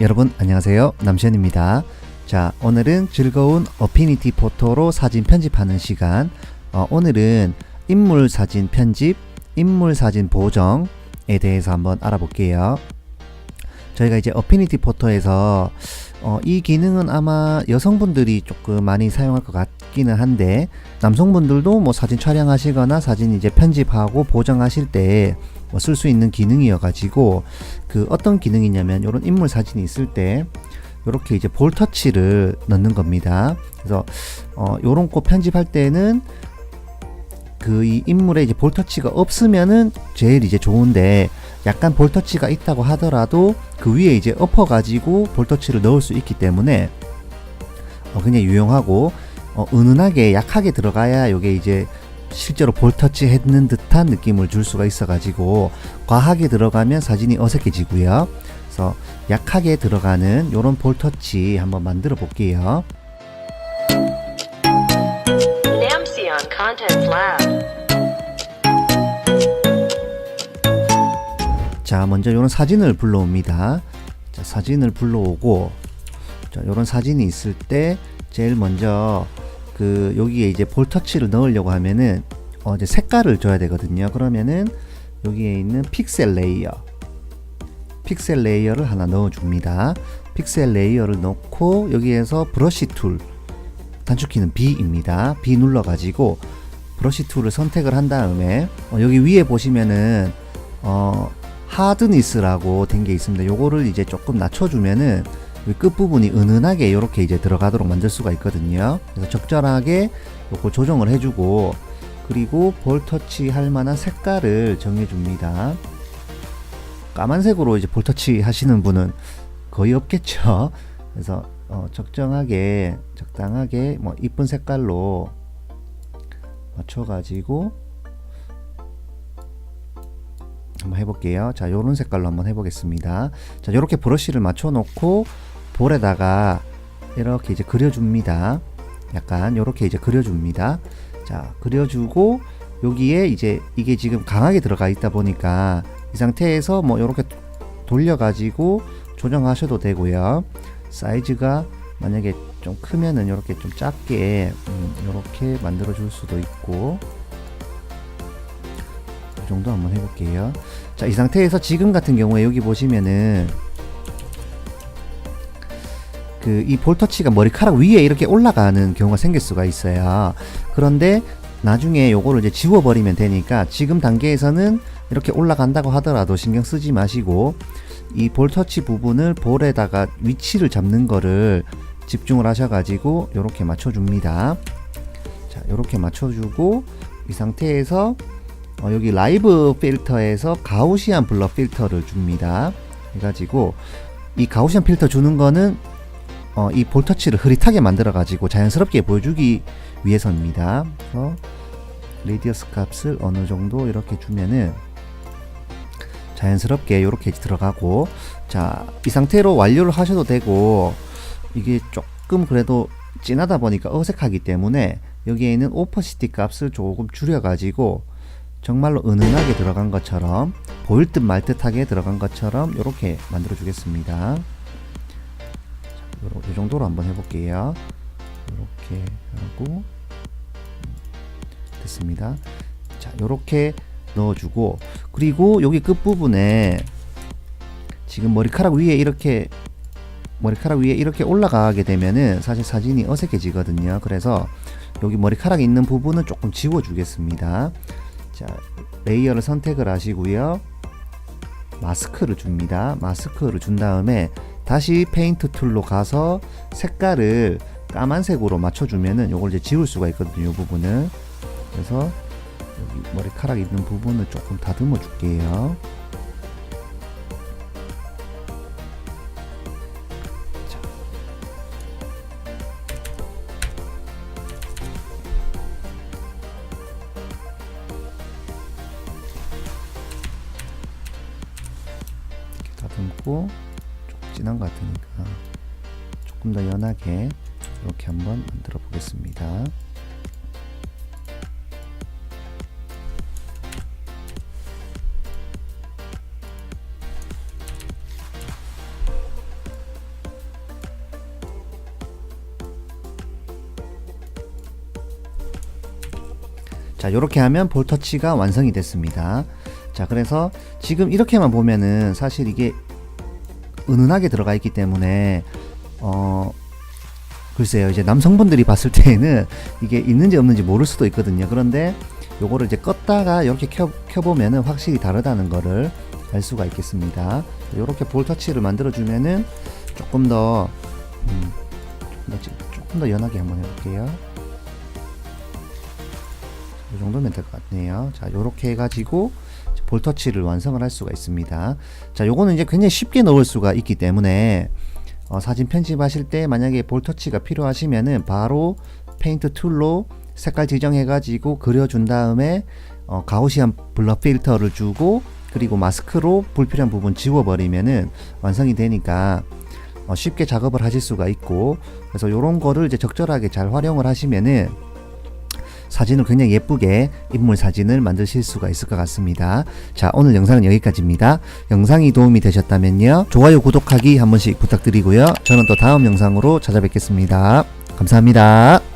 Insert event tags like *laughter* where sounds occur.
여러분 안녕하세요. 남시현입니다. 자 오늘은 즐거운 어피니티 포토로 사진 편집하는 시간. 어, 오늘은 인물 사진 편집 인물 사진 보정에 대해서 한번 알아볼게요. 저희가 이제 어피니티 포토에서 어, 이 기능은 아마 여성분들이 조금 많이 사용할 것 같기는 한데 남성분들도 뭐 사진 촬영하시거나 사진 이제 편집하고 보정하실 때 뭐 쓸 수 있는 기능이어 가지고 그 어떤 기능이냐면 이런 인물 사진이 있을 때 이렇게 이제 볼 터치를 넣는 겁니다. 그래서 어 요런 거 편집할 때는 그 이 인물에 이제 볼 터치가 없으면은 제일 이제 좋은데 약간 볼 터치가 있다고 하더라도 그 위에 이제 엎어 가지고 볼 터치를 넣을 수 있기 때문에 어 그냥 유용하고 어 은은하게 약하게 들어가야 요게 이제 실제로 볼터치 했는 듯한 느낌을 줄 수가 있어 가지고 과하게 들어가면 사진이 어색해지고요. 그래서 약하게 들어가는 요런 볼터치 한번 만들어 볼게요. 자, 먼저 요런 사진을 불러옵니다. 자, 사진을 불러오고 자, 요런 사진이 있을 때 제일 먼저 그 여기에 이제 볼터치를 넣으려고 하면은 어 이제 색깔을 줘야 되거든요. 그러면은 여기에 있는 픽셀 레이어 픽셀 레이어를 하나 넣어 줍니다. 픽셀 레이어를 넣고 여기에서 브러쉬 툴 단축키는 B입니다. B 눌러 가지고 브러쉬 툴을 선택을 한 다음에 어 여기 위에 보시면은 어 하드니스라고 된 게 있습니다. 요거를 이제 조금 낮춰주면은 끝 부분이 은은하게 이렇게 이제 들어가도록 만들 수가 있거든요. 그래서 적절하게 요거 조정을 해주고 그리고 볼 터치 할 만한 색깔을 정해줍니다. 까만색으로 이제 볼 터치 하시는 분은 거의 없겠죠. *laughs* 그래서 어, 적정하게 적당하게 뭐 이쁜 색깔로 맞춰가지고 한번 해볼게요. 자, 요런 색깔로 한번 해보겠습니다. 자, 요렇게 브러쉬를 맞춰놓고 볼에다가 이렇게 이제 그려줍니다. 약간 요렇게 이제 그려줍니다. 자, 그려주고 여기에 이제 이게 지금 강하게 들어가 있다 보니까 이 상태에서 뭐 요렇게 돌려가지고 조정하셔도 되고요. 사이즈가 만약에 좀 크면은 요렇게 좀 작게 음, 요렇게 만들어 줄 수도 있고 이 정도 한번 해볼게요. 자, 이 상태에서 지금 같은 경우에 여기 보시면은 그 이 볼터치가 머리카락 위에 이렇게 올라가는 경우가 생길 수가 있어요. 그런데 나중에 요거를 이제 지워버리면 되니까 지금 단계에서는 이렇게 올라간다고 하더라도 신경 쓰지 마시고 이 볼터치 부분을 볼에다가 위치를 잡는 거를 집중을 하셔가지고 이렇게 맞춰줍니다. 자, 이렇게 맞춰주고 이 상태에서 어, 여기 라이브 필터에서 가우시안 블러 필터를 줍니다. 해가지고 이 가우시안 필터 주는 거는 어, 이 볼터치를 흐릿하게 만들어 가지고 자연스럽게 보여주기 위해서입니다. 그래서 레디어스 값을 어느 정도 이렇게 주면은 자연스럽게 이렇게 들어가고 자 이 상태로 완료를 하셔도 되고 이게 조금 그래도 진하다 보니까 어색하기 때문에 여기에 있는 오퍼시티 값을 조금 줄여 가지고 정말로 은은하게 들어간 것처럼 보일 듯 말 듯하게 들어간 것처럼 이렇게 만들어 주겠습니다. 이 정도로 한번 해볼게요. 이렇게 하고 음, 됐습니다. 자, 이렇게 넣어주고 그리고 여기 끝 부분에 지금 머리카락 위에 이렇게 머리카락 위에 이렇게 올라가게 되면은 사실 사진이 어색해지거든요. 그래서 여기 머리카락 있는 부분은 조금 지워주겠습니다. 자, 레이어를 선택을 하시고요. 마스크를 줍니다. 마스크를 준 다음에 다시 페인트 툴로 가서 색깔을 까만색으로 맞춰주면은 요걸 이제 지울 수가 있거든요. 이 부분을. 그래서 머리카락 있는 부분을 조금 다듬어 줄게요. 있고 조금 진한 것 같으니까 조금 더 연하게 이렇게 한번 만들어 보겠습니다. 자 이렇게 하면 볼터치가 완성이 됐습니다 자 그래서 지금 이렇게만 보면은 사실 이게 은은하게 들어가 있기 때문에 어 글쎄요 이제 남성분들이 봤을 때에는 이게 있는지 없는지 모를 수도 있거든요. 그런데 요거를 이제 껐다가 이렇게 켜, 켜보면은 확실히 다르다는 거를 알 수가 있겠습니다. 이렇게 볼터치를 만들어 주면은 조금 더 음, 조금 더, 지- 조금 더 연하게 한번 해볼게요 이 정도면 될 것 같네요. 자 요렇게 해가지고 볼터치를 완성을 할 수가 있습니다. 자 요거는 이제 굉장히 쉽게 넣을 수가 있기 때문에 어, 사진 편집하실 때 만약에 볼터치가 필요하시면은 바로 페인트 툴로 색깔 지정해 가지고 그려준 다음에 어, 가우시안 블러 필터를 주고 그리고 마스크로 불필요한 부분 지워버리면은 완성이 되니까 어, 쉽게 작업을 하실 수가 있고 그래서 요런 거를 이제 적절하게 잘 활용을 하시면은 사진을 굉장히 예쁘게 인물 사진을 만드실 수가 있을 것 같습니다. 자, 오늘 영상은 여기까지입니다. 영상이 도움이 되셨다면요. 좋아요, 구독하기 한 번씩 부탁드리고요. 저는 또 다음 영상으로 찾아뵙겠습니다. 감사합니다.